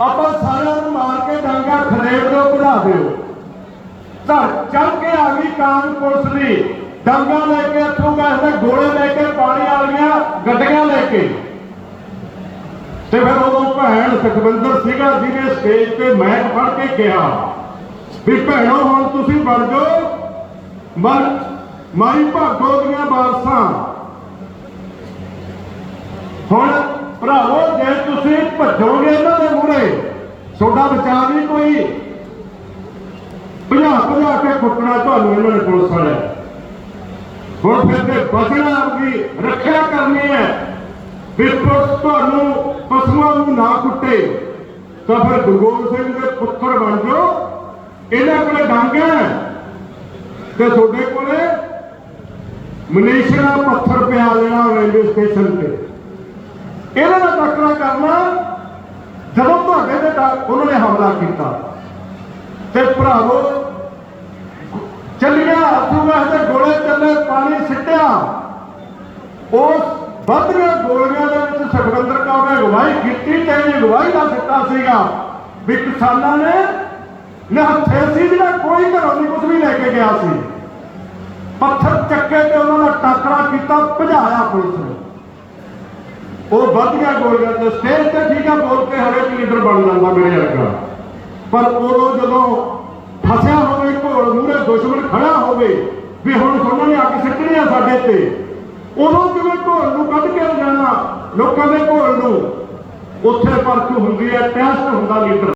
ਆਪਾਂ ਸਾਰਿਆਂ ਨੂੰ ਮਾਰ ਕੇ ਡਾਂਗਾ ਖਰੇੜ ਦਿਓ ਵਧਾ ਦਿਓ। ਧਰ ਚੱਲ ਕੇ ਆ ਗਈ ਕਾਂਗ ਪੁਲਿਸ ਦੀ। ਡਾਂਗਾ ਲੈ ਕੇ ਇੱਥੋਂ ਗੈਸ ਦੇ ਗੋਲੇ ਲੈ ਕੇ, ਪਾਣੀ ਵਾਲੀਆਂ ਗੱਡੀਆਂ ਲੈ ਕੇ। ਤੇ ਫਿਰ ਉਦੋਂ ਭੈਣ ਸੁਖਵਿੰਦਰ ਸੀਗਾ ਜਿਹਨੇ ਸਟੇਜ ਤੇ ਮੈਂ ਫੜ ਕੇ ਕਿਹਾ ਵੀ ਭੈਣੋ, ਹੁਣ ਤੁਸੀਂ ਬਣ ਜਾਓ। ਮਰ, ਮਾਈ ਭਾਗੋ ਦੀਆਂ ਵਾਰਸਾਂ ਹੁਣ ਭਰਾਵੋ, ਜੇ ਤੁਸੀਂ ਭੱਜੋਗੇ ਇਹਨਾਂ ਦੇ ਮੂਹਰੇ ਤੁਹਾਡਾ ਬਚਾਅ ਨਹੀਂ ਕੋਈ। ਭਜਾ ਭਜਾ ਕੇ ਕੁੱਟਣਾ ਤੁਹਾਨੂੰ ਇਹਨਾਂ ਨੇ ਪੁਲਿਸ ਵਾਲੇ। ਹੁਣ ਫਿਰ ਤੇ ਬਚਣਾ ਆਪਦੀ ਰੱਖਿਆ ਕਰਨੀ ਹੈ। ਵੀ ਪੁਲਿਸ ਤੁਹਾਨੂੰ ਪਸ਼ੂਆਂ ਨੂੰ ਨਾ ਕੁੱਟੇ, ਤਾਂ ਫਿਰ ਗੁਰਗੋਬਿੰਦ ਸਿੰਘ ਦੇ ਪੁੱਤਰ ਬਣ ਜਾਓ। ਇਹਨਾਂ ਕੋਲੇ ਡਾਂਗਾ ਹੈ। ਤੇ ਤੁਹਾਡੇ ਕੋਲੇ ਮਨੀਸ਼ਾ ਪੱਥਰ ਪਿਆ ਲੈਣਾ ਰੇਲਵੇ ਸਟੇਸ਼ਨ ਤੇ। ਇਹਨਾਂ ਦਾ ਟੱਕਰਾ ਕਰਨਾ। ਉਹਨਾਂ ਨੇ ਹਮਲਾ ਕੀਤਾ। ਤੇ ਭਰਾਵੋ, ਚੱਲਿਆ ਅਥੂਗਾ ਤੇ ਗੋਲੇ ਚੱਲੇ, ਪਾਣੀ ਸਿੱਟਿਆ। ਉਸ ਵੱਧੀਆਂ ਗੋਲੀਆਂ ਦੇ ਵਿੱਚ ਸੁਖਵਿੰਦਰ ਕੌਰ ਨੇ ਅਗਵਾਈ ਕੀਤੀ ਤੇ ਇਹ ਅਗਵਾਈ ਦਾ ਸਿੱਟਾ ਸੀਗਾ ਵੀ ਕਿਸਾਨਾਂ ਨੇ ਨਿਹੱਥੇ ਸੀ ਜਿਹੜਾ ਕੋਈ ਘਰੋਂ ਨਹੀਂ ਕੁਝ ਵੀ ਲੈ ਕੇ ਗਿਆ ਸੀ। ਪੱਥਰ ਚੱਕੇ ਤੇ ਉਹਨਾਂ ਦਾ ਟਾਕਰਾ ਕੀਤਾ, ਭਜਾਇਆ ਪੁਲਿਸ ਨੇ। ਉਹ ਗਿਆ ਗੋਲੀਆਂ ਤੇ ਸਟੇਜ ਤੇ ਠੀਕ ਆ, ਬੋਲ ਕੇ ਹਰੇਕ ਲੀਡਰ ਬਣ ਜਾਂਦਾ ਮੇਰੇ ਵਰਗਾ। ਪਰ ਉਦੋਂ ਜਦੋਂ ਫਸਿਆ ਹੋਵੇ, ਘੋਲ ਮੂਰੇ ਦੁਸ਼ਮਣ ਖੜਾ ਹੋਵੇ, ਵੀ ਹੁਣ ਉਹਨਾਂ ਨੇ ਅੱਗ ਸਿੱਟਣੀ ਆ ਸਾਡੇ ਤੇ, ਉਦੋਂ ਕਿਵੇਂ ਘੋਲ ਨੂੰ ਕੱਢ ਕੇ ਲਿਜਾਣਾ ਲੋਕਾਂ ਦੇ ਘੋਲ ਨੂੰ? ਉੱਥੇ ਪਰਖ ਹੁੰਦੀ ਹੈ, ਟੈਸਟ ਹੁੰਦਾ ਲੀਡਰ।